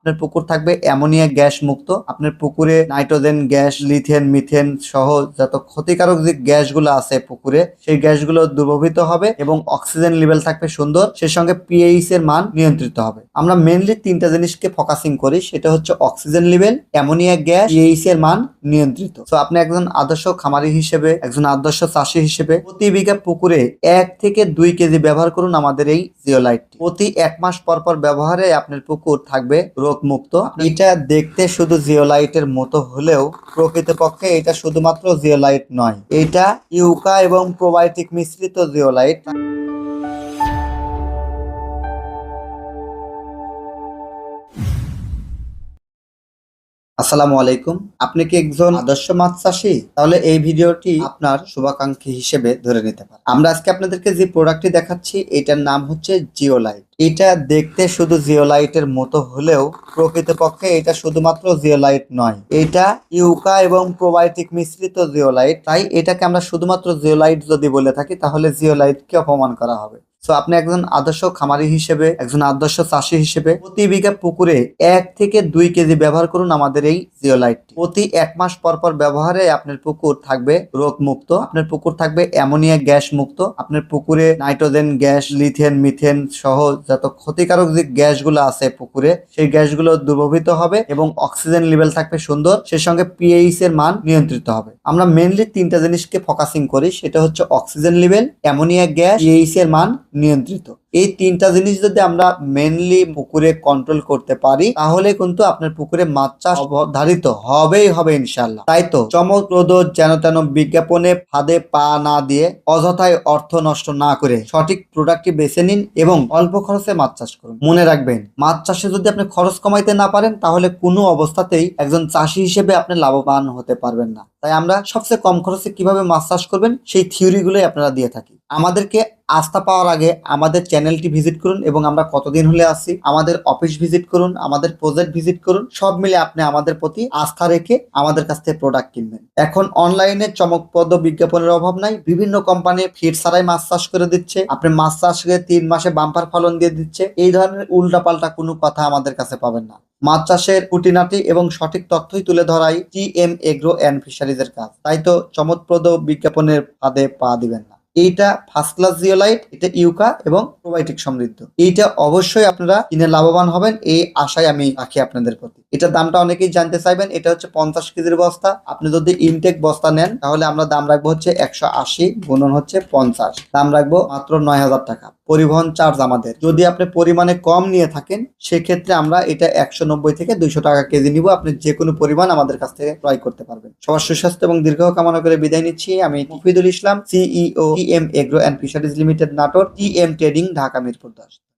আপনার পুকুর থাকবে অ্যামোনিয়া গ্যাস মুক্ত। আপনার পুকুরে নাইট্রোজেন, গ্যাস লিথেন মিথেন সহ যত ক্ষতিকারক যে গ্যাসগুলো আছে পুকুরে, সেই গ্যাসগুলো দুর্ভবিত হবে এবং অক্সিজেন লেভেল থাকবে সুন্দর। সেই সঙ্গে পিএইচ এর মান নিয়ন্ত্রিত হবে। আমরা মেনলি তিনটা জিনিসকে ফোকাসিং করি, সেটা হচ্ছে oxygen level, ammonia gas pH এর মান নিয়ন্ত্রিত। তো আপনি একজন আদর্শ খামারি হিসেবে, একজন আদর্শ চাষি হিসেবে প্রতি বিঘা পুকুরে এক থেকে দুই কেজি ব্যবহার করুন আমাদের এই জিওলাইট প্রতি এক মাস পর পর ব্যবহারে আপনার পুকুর থাকবে, রোগ মুক্ত এটা দেখতে শুধু জিওলাইটের মতো হলেও প্রকৃতপক্ষে এটা শুধুমাত্র জিওলাইট নয়। এটা ইউকা এবং প্রোবায়োটিক মিশ্রিত জিওলাইট। আসসালামু আলাইকুম। আপনি কি একজন আদর্শ মাছ চাষী? তাহলে এই ভিডিওটি আপনার শুভাকাঙ্ক্ষী হিসেবে ধরে নিতে পারেন। আমরা আজকে আপনাদেরকে যে প্রোডাক্টটি দেখাচ্ছি, এটার নাম হচ্ছে জিওলাইট এটা দেখতে শুধু জিওলাইটের মতো হলেও প্রকৃতপক্ষে এটা শুধুমাত্র জিওলাইট নয়। এটা ইউকা এবং প্রোবায়োটিক মিশ্রিত জিওলাইট তাই এটাকে আমরা শুধুমাত্র জিওলাইট যদি বলে থাকি, তাহলে জিওলাইটকে অপমান করা হবে। সো আপনি একজন আদর্শ খামারি হিসেবে, একজন আদর্শ চাষি হিসেবে প্রতি বিঘা পুকুরে এক থেকে দুই কেজি ব্যবহার করুন আমাদের এই জিওলাইটটি। প্রতি এক মাস পর পর ব্যবহারে আপনার পুকুর থাকবে রোগ মুক্ত আপনার পুকুর থাকবে অ্যামোনিয়া গ্যাস মুক্ত, আপনার পুকুরে নাইট্রোজেন গ্যাস লিথেন মিথেন সহ যত ক্ষতিকারক যে গ্যাসগুলো আছে পুকুরে, সেই গ্যাসগুলো দুর্ভবিত হবে এবং অক্সিজেন লেভেল থাকবে সুন্দর, সেই সঙ্গে পিএইচ এর মান নিয়ন্ত্রিত হবে। আমরা মেনলি তিনটা জিনিসকে ফোকাসিং করি, সেটা হচ্ছে oxygen level, ammonia gas pH এর মান নিয়ন্ত্রিত। এই তিনটা জিনিস যদি আমরা মেনলি পুকুরে কন্ট্রোল করতে পারি, তাহলে কিন্তু আপনার পুকুরে মাছ চাষ অবধারিত হবেই হবে ইনশাল্লাহ তাই তো? চমকপ্রদ যেন তেন বিজ্ঞাপনে ফাঁদে পা না দিয়ে অযথায় অর্থ নষ্ট না করে সঠিক প্রোডাক্টটি বেছে নিন এবং অল্প খরচে মাছ চাষ করুন। মনে রাখবেন, মাছ চাষে যদি আপনি খরচ কমাইতে না পারেন, তাহলে কোনো অবস্থাতেই একজন চাষি হিসেবে আপনি লাভবান হতে পারবেন না। তাই আমরা সবচেয়ে কম খরচে কীভাবে মাছ চাষ করবেন, সেই থিওরিগুলোই আপনারা দিয়ে থাকি। আমাদেরকে আস্থা পাওয়ার আগে আমাদের চ্যানেলটি ভিজিট করুন এবং আমরা কতদিন হলে আসছি আমাদের অফিস ভিজিট করুন, আমাদের প্রজেক্ট ভিজিট করুন, সব মিলে আপনি আমাদের প্রতি আস্থা রেখে আমাদের কাছ থেকে প্রোডাক্ট কিনবেন। এখন অনলাইনে চমকপ্রদ বিজ্ঞাপনের অভাব নাই, বিভিন্ন কোম্পানি ফিট ছাড়াই মাছ চাষ করে দিচ্ছে, আপনি মাছ চাষ করে তিন মাসে বাম্পার ফলন দিয়ে দিচ্ছে, এই ধরনের উল্টাপাল্টা কোনো কথা আমাদের কাছে পাবেন না। মাছ চাষের খুঁটিনাটি এবং সঠিক তথ্যই তুলে ধরাই টি এম এগ্রো অ্যান্ড ফিশারিজের কাজ, তাই তো চমৎপ্রদ বিজ্ঞাপনের ফাঁদে পা দিবেন না। এইটা ফার্স্ট ক্লাস জিওলাইট এটা ইউকা এবং প্রোবায়োটিক সমৃদ্ধ। এইটা অবশ্যই আপনারা কিনে লাভবান হবেন, এই আশায় আমি রাখি আপনাদের প্রতি। এটার দামটা অনেকেই জানতে চাইবেন, এটা হচ্ছে পঞ্চাশ কেজির বস্তা। আপনি যদি ইনটেক বস্তা নেন, তাহলে আমরা দাম রাখব হচ্ছে একশো আশি গুণন হচ্ছে পঞ্চাশ। দাম রাখব মাত্র নয় হাজার টাকা। পরিবহন চার্জ আমাদের। যদি আপনি পরিমাণে কম নিয়ে থাকেন, সেক্ষেত্রে আমরা এটা একশো নব্বই থেকে দুইশো টাকা কেজি নিব। আপনি যে কোনো পরিমাণ আমাদের কাছ থেকে ক্রয় করতে পারবেন। সবার সুস্বাস্থ্য এবং দীর্ঘ কামনা করে বিদায় নিচ্ছি। আমি Mufidul Islam CEO T M agro and fisheries limited Natore T M trading Dhaka Mirpur দশ।